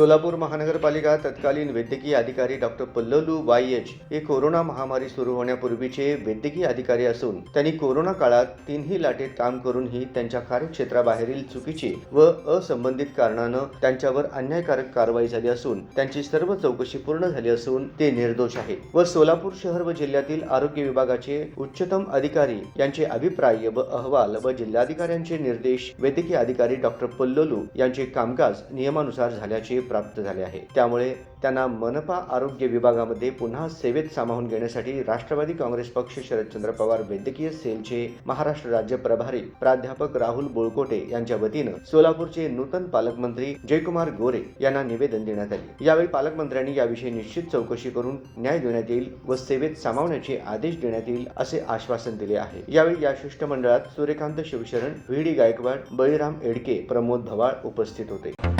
सोलापूर महानगरपालिका तत्कालीन वैद्यकीय अधिकारी डॉक्टर पल्लवलू वाय एच हे कोरोना महामारी सुरू होण्यापूर्वीचे वैद्यकीय अधिकारी असून त्यांनी कोरोना काळात तीनही लाटेत काम करूनही त्यांच्या कार्यक्षेत्राबाहेरील चुकीची व असंबंधित कारणानं त्यांच्यावर अन्यायकारक कारवाई झाली असून त्यांची सर्व चौकशी पूर्ण झाली असून ते निर्दोष आहेत व सोलापूर शहर व जिल्ह्यातील आरोग्य विभागाचे उच्चतम अधिकारी यांचे अभिप्राय व अहवाल व जिल्हाधिकाऱ्यांचे निर्देश वैद्यकीय अधिकारी डॉक्टर पल्लोलू यांचे कामकाज नियमानुसार झाल्याचे प्राप्त झाले आहे. त्यामुळे त्यांना मनपा आरोग्य विभागामध्ये पुन्हा सेवेत सामावून घेण्यासाठी राष्ट्रवादी काँग्रेस पक्ष शरदचंद्र पवार वैद्यकीय सेलचे महाराष्ट्र राज्य प्रभारी प्राध्यापक राहुल बोळकोटे यांच्या वतीनं सोलापूरचे नूतन पालकमंत्री जयकुमार गोरे यांना निवेदन देण्यात आले. यावेळी पालकमंत्र्यांनी याविषयी निश्चित चौकशी करून न्याय देण्यात येईल व सेवेत सामावण्याचे आदेश देण्यात येईल असे आश्वासन दिले आहे. यावेळी या शिष्टमंडळात सूर्यकांत शिवशरण व्ही डी गायकवाड बळीराम एडके प्रमोद भवाळ उपस्थित होते.